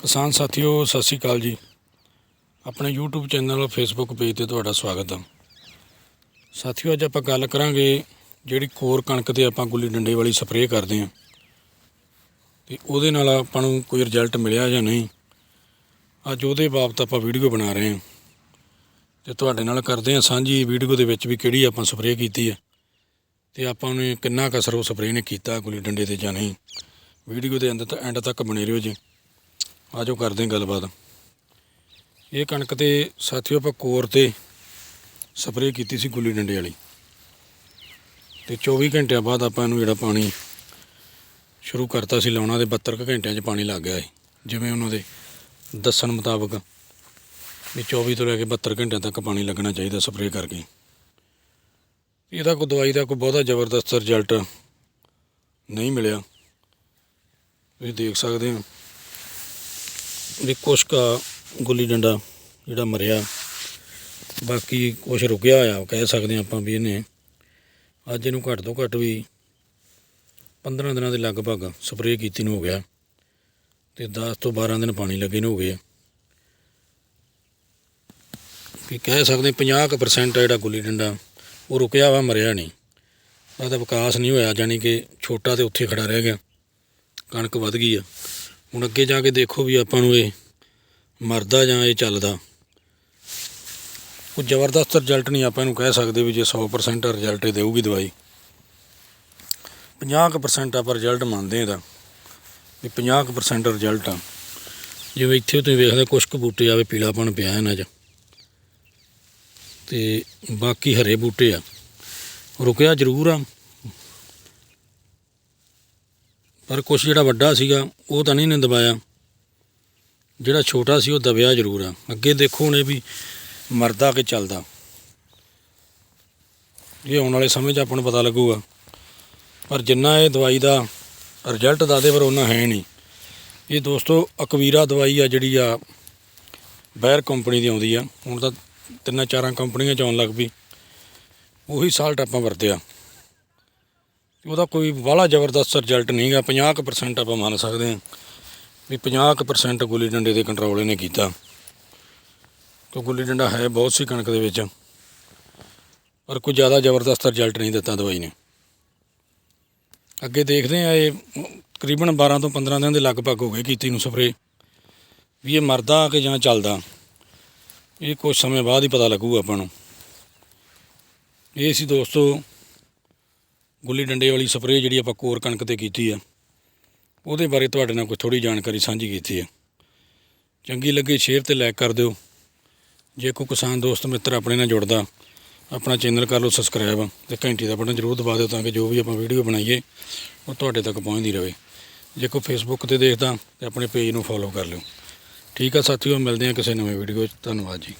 ਕਿਸਾਨ ਸਾਥੀਓ, ਸਤਿ ਸ਼੍ਰੀ ਅਕਾਲ ਜੀ। ਆਪਣੇ YouTube ਚੈਨਲ ਔਰ Facebook ਪੇਜ ਤੇ ਤੁਹਾਡਾ ਸਵਾਗਤ ਹੈ ਸਾਥੀਓ, ਅੱਜ ਆਪਾਂ ਗੱਲ ਕਰਾਂਗੇ ਜਿਹੜੀ ਕੋਰ ਕਣਕ ਤੇ ਆਪਾਂ ਗੁੱਲੀ ਡੰਡੇ ਵਾਲੀ ਸਪਰੇਅ ਕਰਦੇ ਹਾਂ। ਤੇ ਉਹਦੇ ਨਾਲ ਆਪਾਂ ਨੂੰ ਕੋਈ ਰਿਜ਼ਲਟ ਮਿਲਿਆ ਜਾਂ ਨਹੀਂ, ਅੱਜ ਉਹਦੇ ਬਾਬਤ ਆਪਾਂ ਵੀਡੀਓ ਬਣਾ ਰਹੇ ਹਾਂ। ਤੇ ਤੁਹਾਡੇ ਨਾਲ ਕਰਦੇ ਹਾਂ ਸਾਂਝੀ ਵੀਡੀਓ ਦੇ ਵਿੱਚ ਵੀ ਕਿਹੜੀ ਆਪਾਂ ਸਪਰੇਅ ਕੀਤੀ ਹੈ ਤੇ ਆਪਾਂ ਨੇ ਕਿੰਨਾ ਕਸਰ ਉਹ ਸਪਰੇਅ ਨੇ ਕੀਤਾ ਗੁੱਲੀ ਡੰਡੇ ਤੇ ਜਾਂ ਨਹੀਂ। ਵੀਡੀਓ ਦੇ ਅੰਤ ਤੱਕ ਐਂਡ ਤੱਕ ਬਣੇ ਰਹੋ ਜੀ। ਆਜੋ ਕਰਦੇ ਹਾਂ ਗੱਲਬਾਤ। ਇਹ ਕਣਕ ਤੇ ਸਾਥੀਓ ਆਪਾਂ ਕੋਰ ਤੇ ਸਪਰੇਅ ਕੀਤੀ ਸੀ ਗੁੱਲੀ ਡੰਡੇ ਵਾਲੀ। ਤੇ 24 ਘੰਟਿਆਂ ਬਾਅਦ ਆਪਾਂ ਇਹਨੂੰ ਜਿਹੜਾ ਪਾਣੀ ਸ਼ੁਰੂ ਕਰਤਾ ਸੀ, ਲਾਉਣਾ ਤੇ 72 ਕੁ ਘੰਟਿਆਂ 'ਚ ਪਾਣੀ ਲੱਗ ਗਿਆ ਸੀ ਜਿਵੇਂ ਉਹਨਾਂ ਦੇ ਦੱਸਣ ਮੁਤਾਬਕ ਵੀ 24 ਤੋਂ ਲੈ ਕੇ 72 ਘੰਟਿਆਂ ਤੱਕ ਪਾਣੀ ਲੱਗਣਾ ਚਾਹੀਦਾ ਸਪਰੇਅ ਕਰਕੇ। ਇਹਦਾ ਕੋਈ ਦਵਾਈ ਦਾ ਕੋਈ ਬਹੁਤਾ ਜ਼ਬਰਦਸਤ ਰਿਜ਼ਲਟ ਨਹੀਂ ਮਿਲਿਆ। ਤੁਸੀਂ ਦੇਖ ਸਕਦੇ ਹੋ। ਵੀ ਕੁਛ ਕਾ ਗੁੱਲੀ ਡੰਡਾ ਜਿਹੜਾ ਮਰਿਆ, ਬਾਕੀ ਕੁਛ ਰੁਕਿਆ ਹੋਇਆ, ਕਹਿ ਸਕਦੇ ਹਾਂ ਆਪਾਂ ਵੀ ਇਹਨੇ। ਅੱਜ ਇਹਨੂੰ ਘੱਟ ਤੋਂ ਘੱਟ ਵੀ 15 ਦਿਨਾਂ ਦੇ ਲਗਭਗ ਸਪਰੇਅ ਕੀਤੀ ਨੂੰ ਹੋ ਗਿਆ ਤੇ 10 ਤੋਂ 12 ਦਿਨ ਪਾਣੀ ਲੱਗੇ ਨੂੰ ਹੋ ਗਏ ਵੀ ਕਹਿ ਸਕਦੇ 50% ਜਿਹੜਾ ਗੁੱਲੀ ਡੰਡਾ, ਉਹ ਰੁਕਿਆ ਵਾ, ਮਰਿਆ ਨਹੀਂ। ਉਹਦਾ ਵਿਕਾਸ ਨਹੀਂ ਹੋਇਆ ਜਾਨੀ ਕਿ ਛੋਟਾ ਤੇ ਉੱਥੇ ਖੜਾ ਰਹਿ ਗਿਆ, ਕਣਕ ਵੱਧ ਗਈ ਆ। ਹੁਣ ਅੱਗੇ ਜਾ ਕੇ ਦੇਖੋ ਵੀ ਆਪਾਂ ਨੂੰ ਇਹ ਮਰਦਾ ਜਾਂ ਇਹ ਚੱਲਦਾ। ਕੋਈ ਜ਼ਬਰਦਸਤ ਰਿਜ਼ਲਟ ਨਹੀਂ ਆਪਾਂ ਇਹਨੂੰ ਕਹਿ ਸਕਦੇ ਵੀ ਜੇ 100% ਰਿਜ਼ਲਟ ਇਹ ਦੇਊਗੀ ਦਵਾਈ। 50% ਆਪਾਂ ਰਿਜ਼ਲਟ ਮੰਨਦੇ ਇਹਦਾ। ਵੀ 50% ਰਿਜ਼ਲਟ ਆ। ਜਿਵੇਂ ਇੱਥੇ ਤੁਸੀਂ ਵੇਖਦੇ ਕੁਛ ਕੁ ਬੂਟੇ ਆਵੇ ਪੀਲਾਪਣ ਪਿਆ ਇਹਨਾਂ 'ਚ। ਤੇ ਬਾਕੀ ਹਰੇ ਬੂਟੇ ਆ। ਰੁਕਿਆ ਜ਼ਰੂਰ ਆ। ਪਰ ਕੁਛ ਜਿਹੜਾ ਵੱਡਾ ਸੀਗਾ, ਉਹ ਤਾਂ ਨਹੀਂ ਨੇ ਦਬਾਇਆ। ਜਿਹੜਾ ਛੋਟਾ ਸੀ, ਉਹ ਦਬਿਆ ਜ਼ਰੂਰ ਆ। ਅੱਗੇ ਦੇਖੋ ਹੁਣੇ ਵੀ ਮਰਦਾ ਕਿ ਚੱਲਦਾ। ਇਹ ਆਉਣ ਵਾਲੇ ਸਮੇਂ 'ਚ ਆਪਾਂ ਨੂੰ ਪਤਾ ਲੱਗੂਗਾ। ਪਰ ਜਿੰਨਾ ਇਹ ਦਵਾਈ ਦਾ ਰਿਜ਼ਲਟ ਦੱਸਦੇ ਪਰ ਉਹਨਾਂ ਹੈ ਨਹੀਂ। ਇਹ ਦੋਸਤੋ, ਅਕਵੀਰਾ ਦਵਾਈ ਆ ਜਿਹੜੀ ਆ ਬੈਰ ਕੰਪਨੀ ਦੀ ਆਉਂਦੀ ਆ। ਹੁਣ ਤਾਂ ਤਿੰਨਾਂ ਚਾਰਾਂ ਕੰਪਨੀਆਂ 'ਚ ਆਉਣ ਲੱਗ ਪਈ। ਉਹੀ ਸਾਲਟ ਆਪਾਂ ਵਰਤਿਆ। ਉਹਦਾ ਕੋਈ ਵਾਲਾ ਜ਼ਬਰਦਸਤ ਰਿਜ਼ਲਟ ਨਹੀਂਗਾ 50% ਆਪਾਂ ਮੰਨ ਸਕਦੇ ਹਾਂ ਵੀ 50% ਗੁੱਲੀ ਡੰਡੇ ਦੇ ਕੰਟਰੋਲ ਇਹਨੇ ਕੀਤਾ। ਕਿਉਂ ਗੁੱਲੀ ਡੰਡਾ ਹੈ ਬਹੁਤ ਸੀ ਕਣਕ ਦੇ ਵਿੱਚ। ਪਰ ਕੋਈ ਜ਼ਿਆਦਾ ਜ਼ਬਰਦਸਤ ਰਿਜ਼ਲਟ ਨਹੀਂ ਦਿੱਤਾ ਦਵਾਈ ਨੇ। ਅੱਗੇ ਦੇਖਦੇ ਆ ਇਹ ਤਕਰੀਬਨ 12 ਤੋਂ 15 ਦਿਨ ਦੇ ਲਗਭਗ ਹੋ ਗਏ ਕੀਤੀ ਨੂੰ ਸਪਰੇ ਵੀ ਇਹ ਮਰਦਾ ਕਿ ਜਾਂ ਚੱਲਦਾ, ਇਹ ਕੁਝ ਸਮੇਂ ਬਾਅਦ ਹੀ ਪਤਾ ਲੱਗੂਗਾ ਆਪਾਂ ਨੂੰ। ਇਹ ਸੀ ਦੋਸਤੋ ਗੁੱਲੀ ਡੰਡੇ ਵਾਲੀ ਸਪਰੇਅ ਜਿਹੜੀ ਆਪਾਂ ਕੋਰ ਕਣਕ ਤੇ ਕੀਤੀ ਆ, ਉਹਦੇ ਬਾਰੇ ਤੁਹਾਡੇ ਨਾਲ ਕੋਈ ਥੋੜੀ ਜਾਣਕਾਰੀ ਸਾਂਝੀ ਕੀਤੀ ਹੈ ਚੰਗੀ ਲੱਗੇ ਸ਼ੇਅਰ ਤੇ ਲਾਈਕ ਕਰ ਦਿਓ। ਜੇ ਕੋਈ ਕਿਸਾਨ ਦੋਸਤ ਮਿੱਤਰ ਆਪਣੇ ਨਾਲ ਜੁੜਦਾ, ਆਪਣਾ ਚੈਨਲ ਕਰ ਲਓ ਸਬਸਕ੍ਰਾਈਬ ਤੇ ਘੰਟੀ ਦਾ ਬਟਨ ਜ਼ਰੂਰ ਦਬਾ ਦਿਓ ਤਾਂ ਕਿ ਜੋ ਵੀ ਆਪਾਂ ਵੀਡੀਓ ਬਣਾਈਏ, ਉਹ ਤੁਹਾਡੇ ਤੱਕ ਪਹੁੰਚਦੀ ਰਹੇ। ਜੇ ਕੋਈ ਫੇਸਬੁੱਕ ਤੇ ਦੇਖਦਾ, ਤੇ ਆਪਣੇ ਪੇਜ ਨੂੰ ਫੋਲੋ ਕਰ ਲਿਓ। ਠੀਕ ਆ ਸਾਥੀਓ, ਮਿਲਦੇ ਹਾਂ ਕਿਸੇ ਨਵੇਂ ਵੀਡੀਓ 'ਚ ਧੰਨਵਾਦ ਜੀ।